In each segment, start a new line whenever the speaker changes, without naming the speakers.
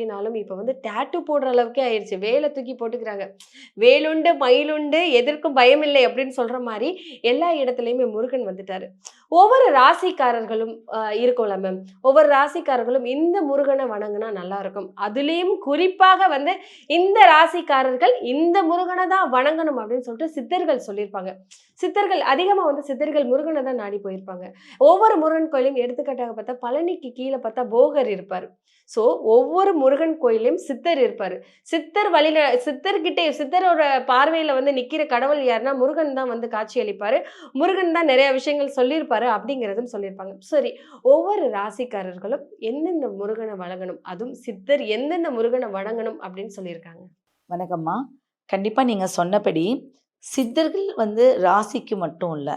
கையிலனாலும் இப்போ வந்து டேட்டு போடுற அளவுக்கே ஆயிடுச்சு வேலை தூக்கி போட்டுக்கிறாங்க. வேலுண்டு மயிலுண்டு எதற்கும் பயம் இல்லை அப்படின்னு சொல்ற மாதிரி எல்லா இடத்துலையுமே முருகன் வந்துட்டாரு. ஒவ்வொரு ராசிக்காரர்களும் இருக்கும்ல மேம் ஒவ்வொரு ராசிக்காரர்களும் இந்த முருகனை வணங்கினா நல்லா இருக்கும். அதுலேயும் குறிப்பாக வந்து இந்த ராசிக்காரர்கள் இந்த முருகனை தான் வணங்கணும் அப்படின்னு சொல்லிட்டு சித்தர்கள் சொல்லியிருப்பாங்க. சித்தர்கள் அதிகமாக வந்து சித்தர்கள் முருகனை தான் நாடி போயிருப்பாங்க. ஒவ்வொரு முருகன் கோயிலையும் எடுத்துக்காட்டாக பார்த்தா பழனிக்கு கீழே பார்த்தா போகர் இருப்பார். ஸோ ஒவ்வொரு முருகன் கோயிலையும் சித்தர் இருப்பார். சித்தர் வழியில சித்தர்கிட்டே சித்தரோட பார்வையில் வந்து நிற்கிற கடவுள் யாருன்னா முருகன் தான் வந்து காட்சி அளிப்பார். முருகன் தான் நிறைய விஷயங்கள் சொல்லியிருப்பார். அப்படிங்கிறதும் சொல்லியிருப்பாங்க. சரி ஒவ்வொரு ராசிக்காரர்களும் எந்தெந்த முருகனை வணங்கணும்? அதுவும் சித்தர் எந்தெந்த முருகனை வணங்கணும் அப்படின்னு சொல்லியிருக்காங்க.
வணக்கம்மா. கண்டிப்பாக நீங்கள் சொன்னபடி சித்தர்கள் வந்து ராசிக்கு மட்டும் இல்லை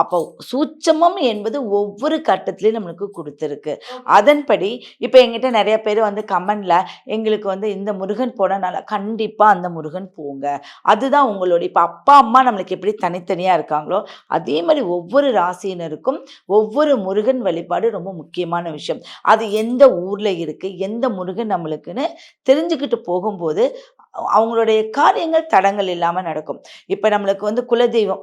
அப்போ சூட்சமம் என்பது ஒவ்வொரு கட்டத்திலையும் நம்மளுக்கு கொடுத்துருக்கு. அதன்படி இப்போ எங்கிட்ட நிறைய பேர் வந்து கமெண்ட்ல எங்களுக்கு வந்து இந்த முருகன் போனனால கண்டிப்பாக அந்த முருகன் போங்க. அதுதான் உங்களோட இப்போ அப்பா அம்மா நம்மளுக்கு எப்படி தனித்தனியாக இருக்காங்களோ அதே மாதிரி ஒவ்வொரு ராசியினருக்கும் ஒவ்வொரு முருகன் வழிபாடு ரொம்ப முக்கியமான விஷயம். அது எந்த ஊரில் இருக்குது எந்த முருகன் நம்மளுக்குன்னு தெரிஞ்சுக்கிட்டு போகும்போது அவங்களுடைய காரியங்கள் தடங்கள் இல்லாமல் நடக்கும். இப்போ நம்மளுக்கு வந்து குலதெய்வம்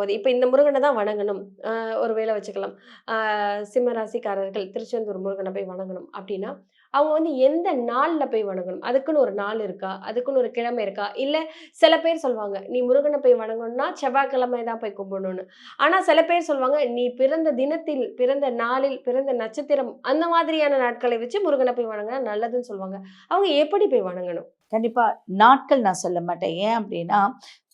போது இப்போ இந்த முருகனை தான் வணங்கணும். ஒரு வேளை வச்சுக்கலாம். சிம்மராசிக்காரர்கள் சிம்ம ராசிக்காரர்கள் திருச்செந்தூர் முருகனை போய் வணங்கணும். அப்படின்னா அவங்க வந்து எந்த நாளில் போய் வணங்கணும்? அதுக்குன்னு ஒரு நாள் இருக்கா? அதுக்குன்னு ஒரு கிழமை இருக்கா? இல்லை சில பேர் சொல்லுவாங்க நீ முருகனை போய் வணங்கணும்னா செவ்வாய்க்கிழமை தான் போய் கும்பிடணும்னு. ஆனால் சில பேர் சொல்லுவாங்க நீ பிறந்த தினத்தில் பிறந்த நாளில் பிறந்த நட்சத்திரம் அந்த மாதிரியான நாட்களை வச்சு முருகனை போய் வணங்கினா நல்லதுன்னு சொல்லுவாங்க அவங்க எப்படி போய் வணங்கணும்?
கண்டிப்பாக நாட்கள் நான் சொல்ல மாட்டேன். ஏன் அப்படின்னா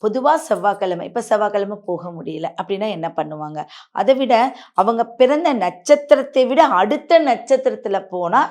பொதுவாக செவ்வாய்க்கிழமை இப்போ செவ்வாய்க்கிழமை போக முடியல அப்படின்னா என்ன பண்ணுவாங்க? அதை விட அவங்க பிறந்த நட்சத்திரத்தை விட அடுத்த நட்சத்திரத்தில் போனால்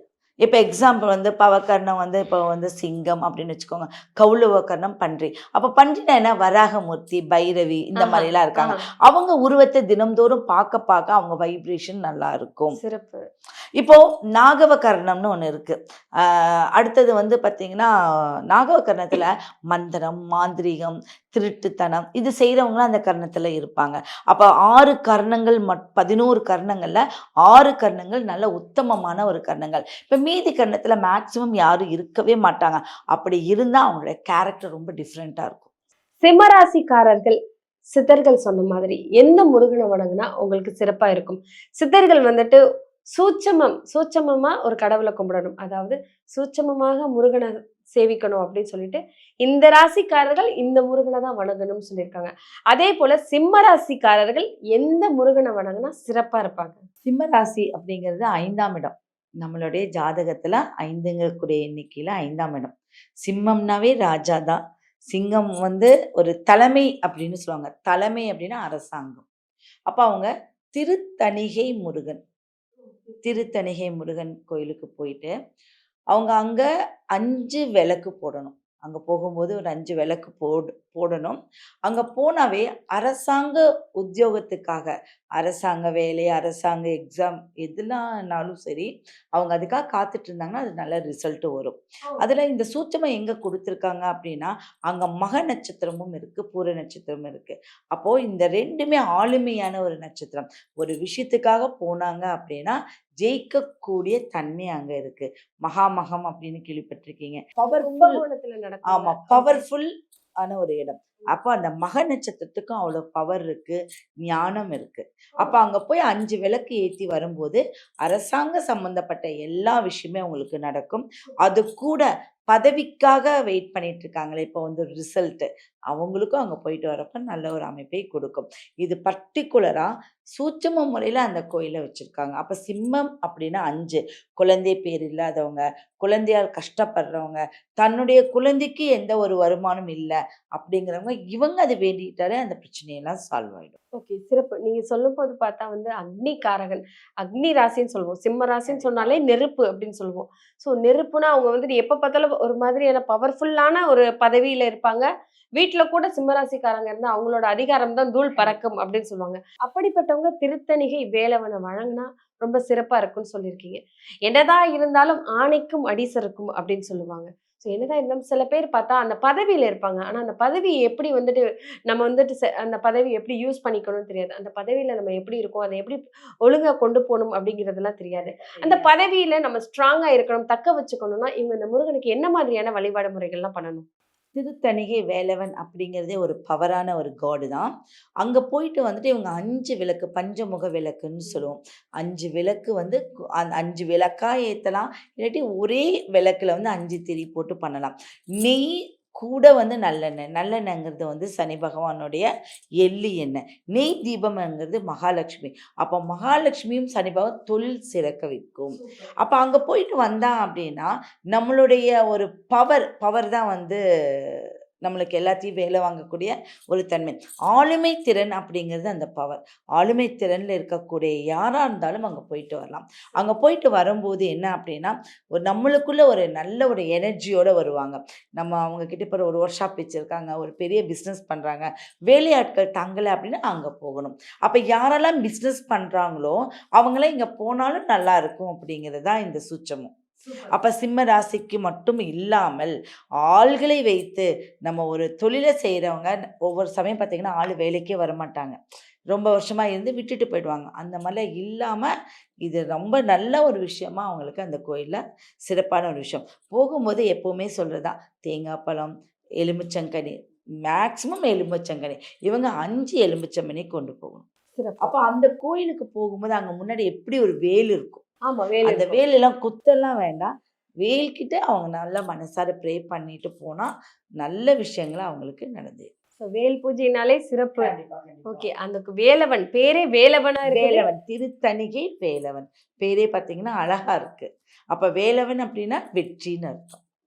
இப்போ எக்ஸாம்பிள் வந்து பவக்கர்ணம் வந்து இப்போ வந்து சிங்கம் அப்படின்னு வச்சுக்கோங்க. கௌளவ கர்ணம் பன்றி. அப்போ பன்றினா என்ன? வராகமூர்த்தி பைரவி இந்த. மாதிரிலாம் இருக்காங்க. அவங்க உருவத்தை தினம்தோறும் பார்க்க பார்க்க அவங்க வைப்ரேஷன் நல்லா இருக்கும்.
சிறப்பு.
இப்போ நாகவகர்ணம்னு ஒன்று இருக்கு. அடுத்தது வந்து பார்த்தீங்கன்னா நாகவகர்ணத்தில் மந்திரம் மாந்திரீகம் திருட்டுத்தனம். இது செய்கிறவங்களும் அந்த கர்ணத்தில் இருப்பாங்க. அப்போ ஆறு கர்ணங்கள் மட் பதினோரு கர்ணங்களில் ஆறு கர்ணங்கள் நல்ல உத்தமமான ஒரு கர்ணங்கள். இப்போ மீதி கர்ணத்தில் மேக்சிமம் யாரும் இருக்கவே மாட்டாங்க. அப்படி இருந்தால் அவங்களுடைய கேரக்டர் ரொம்ப டிஃப்ரெண்ட்டாக இருக்கும்.
சிம்மராசிக்காரர்கள் சித்தர்கள் சொன்ன மாதிரி எந்த முருகனை வணங்குனா உங்களுக்கு சிறப்பாக இருக்கும். சித்தர்கள் வந்துட்டு சூட்சமம் சூட்சமமாக ஒரு கடவுளை கும்பிடணும். அதாவது சூட்சமமாக முருகனை சேவிக்கணும் அப்படின்னு சொல்லிட்டு இந்த ராசிக்காரர்கள் இந்த முருகனை தான் வணங்கணும்னு சொல்லியிருக்காங்க. அதே போல சிம்ம ராசிக்காரர்கள் எந்த முருகனை வணங்குனா சிறப்பா இருப்பாங்க?
சிம்ம ராசி அப்படிங்கிறது ஐந்தாம் இடம். நம்மளுடைய ஜாதகத்துல ஐந்துங்கக்கூடிய எண்ணிக்கையில ஐந்தாம் இடம். சிம்மம்னாவே ராஜா தான். சிங்கம் வந்து ஒரு தலைமை அப்படின்னு சொல்லுவாங்க. தலைமை அப்படின்னா அரசாங்கம். அப்ப அவங்க திருத்தணிகை முருகன். திருத்தணிகை முருகன் கோயிலுக்கு போயிட்டு அவங்க அங்கே அஞ்சு விளக்கு போடணும். அங்க போகும்போது ஒரு அஞ்சு விளக்கு போடு போடணும். அங்க போனாவே அரசாங்க உத்தியோகத்துக்காக அரசாங்க வேலை அரசாங்க எக்ஸாம் எதுலானாலும் சரி அவங்க அதுக்காக காத்துட்டு இருந்தாங்கன்னா அது நல்ல ரிசல்ட் வரும். அதுல இந்த சூட்சமம் எங்க கொடுத்துருக்காங்க அப்படின்னா அங்க மக நட்சத்திரமும் இருக்கு பூர நட்சத்திரமும் இருக்கு. அப்போ இந்த ரெண்டுமே ஆளுமையான ஒரு நட்சத்திரம். ஒரு விஷயத்துக்காக போனாங்க அப்படின்னா ஜெயிக்கக்கூடிய தன்மை அங்க இருக்கு. மகாமகம் அப்படின்னு கேள்விப்பட்டிருக்கீங்க. பவர்ஃபுல்
நடக்கும்
ஆமா பவர்ஃபுல் ஆன ஒரு இடம். அப்போ அந்த மக நட்சத்திரத்துக்கும் அவ்வளோ பவர் இருக்கு ஞானம் இருக்கு. அப்போ அங்க போய் அஞ்சு விளக்கு ஏத்தி வரும்போது அரசாங்க சம்பந்தப்பட்ட எல்லா விஷயமே உங்களுக்கு நடக்கும். அது கூட பதவிக்காக வெயிட் பண்ணிட்டு இருக்காங்களே இப்போ வந்து ரிசல்ட் அவங்களுக்கும் அங்க போயிட்டு வரப்ப நல்ல ஒரு அமைப்பை கொடுக்கும். இது பர்டிகுலரா சூட்சம முறையில அந்த கோயிலை வச்சிருக்காங்க. அப்ப சிம்மம் அப்படின்னா அஞ்சு. குழந்தை பேர் இல்லாதவங்க குழந்தையால் கஷ்டப்படுறவங்க தன்னுடைய குழந்தைக்கு எந்த ஒரு வருமானம் இல்லை அப்படிங்கிறவங்க இவங்க அதை வேண்டிக்கிட்டாலே அந்த பிரச்சனையெல்லாம் சால்வ் ஆயிடும்.
ஓகே சிறப்பு. நீங்க சொல்லும் போது பார்த்தா வந்து அக்னிகாரகன் அக்னி ராசின்னு சொல்லுவோம். சிம்ம ராசின்னு சொன்னாலே நெருப்பு அப்படின்னு சொல்லுவோம். ஸோ நெருப்புனா அவங்க வந்துட்டு எப்ப பார்த்தாலும் ஒரு மாதிரியான பவர்ஃபுல்லான ஒரு பதவியில இருப்பாங்க. வீட்டில் கூட சிம்மராசிக்காரங்க இருந்தால் அவங்களோட அதிகாரம் தான் தூள் பறக்கும் அப்படின்னு சொல்லுவாங்க. அப்படிப்பட்டவங்க திருத்தணிகை வேலவனை வழங்கினா ரொம்ப சிறப்பாக இருக்கும்னு சொல்லியிருக்கீங்க. என்னதான் இருந்தாலும் ஆணைக்கும் அடிசருக்கும் அப்படின்னு சொல்லுவாங்க. ஸோ என்னதான் இருந்தாலும் சில பேர் பார்த்தா அந்த பதவியில இருப்பாங்க. ஆனா அந்த பதவி எப்படி வந்துட்டு நம்ம வந்துட்டு அந்த பதவி எப்படி யூஸ் பண்ணிக்கணும்னு தெரியாது. அந்த பதவியில நம்ம எப்படி இருக்கோம் அதை எப்படி ஒழுங்கா கொண்டு போகணும் அப்படிங்கிறதெல்லாம் தெரியாது. அந்த பதவியில நம்ம ஸ்ட்ராங்கா இருக்கணும் தக்க வச்சுக்கணும்னா இவங்க இந்த முருகனுக்கு என்ன மாதிரியான வழிபாடு முறைகள்லாம் பண்ணணும்?
திருத்தணிகை வேலவன் அப்படிங்கிறதே ஒரு பவரான ஒரு காடு தான். அங்கே போயிட்டு வந்துட்டு இவங்க அஞ்சு விளக்கு பஞ்சமுக விளக்குன்னு சொல்லுவோம். அஞ்சு விளக்கு வந்து அஞ்சு விளக்கா ஏற்றலாம் இல்லாட்டி ஒரே விளக்குல வந்து அஞ்சு திரி போட்டு பண்ணலாம். நெய் கூட வந்து நல்லெண்ணெய். நல்லெண்ணெய்ங்கிறது வந்து சனி பகவானுடைய எள்ளு எண்ணெய். நெய் தீபம்ங்கிறது மகாலட்சுமி. அப்போ மகாலட்சுமியும் சனி பகவான் தொழில் சிறக்க வைக்கும். அப்போ அங்கே போயிட்டு வந்தான் அப்படின்னா நம்மளுடைய ஒரு பவர் பவர் தான் வந்து நம்மளுக்கு எல்லாத்தையும் வேலை வாங்கக்கூடிய ஒரு தன்மை. ஆளுமை திறன் அப்படிங்கிறது அந்த பவர் ஆளுமை திறனில் இருக்கக்கூடிய யாராக இருந்தாலும் அங்கே போயிட்டு வரலாம். அங்கே போயிட்டு வரும்போது என்ன அப்படின்னா ஒரு நம்மளுக்குள்ள ஒரு நல்ல ஒரு எனர்ஜியோடு வருவாங்க. நம்ம அவங்க கிட்ட இப்போ ஒரு ஒர்க் ஷாப் வச்சுருக்காங்க ஒரு பெரிய பிஸ்னஸ் பண்ணுறாங்க வேலையாட்கள் தங்கலை அப்படின்னா அங்கே போகணும். அப்போ யாரெல்லாம் பிஸ்னஸ் பண்ணுறாங்களோ அவங்களாம் இங்கே போனாலும் நல்லா இருக்கும் அப்படிங்கிறது தான் இந்த சூட்சமும். அப்ப சிம்ம ராசிக்கு மட்டும் இல்லாமல் ஆள்களை வைத்து நம்ம ஒரு தொழிலை செய்கிறவங்க ஒவ்வொரு சமயம் பார்த்தீங்கன்னா ஆள் வேலைக்கே வரமாட்டாங்க. ரொம்ப வருஷமா இருந்து விட்டுட்டு போயிடுவாங்க. அந்த மாதிரிலாம் இல்லாமல் இது ரொம்ப நல்ல ஒரு விஷயமா அவங்களுக்கு அந்த கோயிலில் சிறப்பான ஒரு விஷயம். போகும்போது எப்போவுமே சொல்கிறதா தேங்காய் பழம் எலுமிச்சங்கனி மேக்ஸிமம் எலுமிச்சங்கனி. இவங்க அஞ்சு எலுமிச்சம்பனி கொண்டு போகணும்.
சிறப்பு.
அப்போ அந்த கோயிலுக்கு போகும்போது அங்கே முன்னாடி எப்படி ஒரு வேல் இருக்கும்?
வேலை
அந்த
இருக்கும்.
வேலெல்லாம் குத்தெல்லாம் வேண்டாம். வேல்கிட்ட அவங்க நல்லா மனசார ப்ரே பண்ணிட்டு போனா நல்ல விஷயங்கள் அவங்களுக்கு நடந்து
So, வேல் பூஜைனாலே சிறப்பு. ஓகே அந்த வேலவன். பேரே வேலவனா
வேலவன் திருத்தணிகை வேலவன். பேரே பார்த்தீங்கன்னா அழகா இருக்கு. அப்ப வேலவன் அப்படின்னா வெற்றின்னு அர்த்தம்.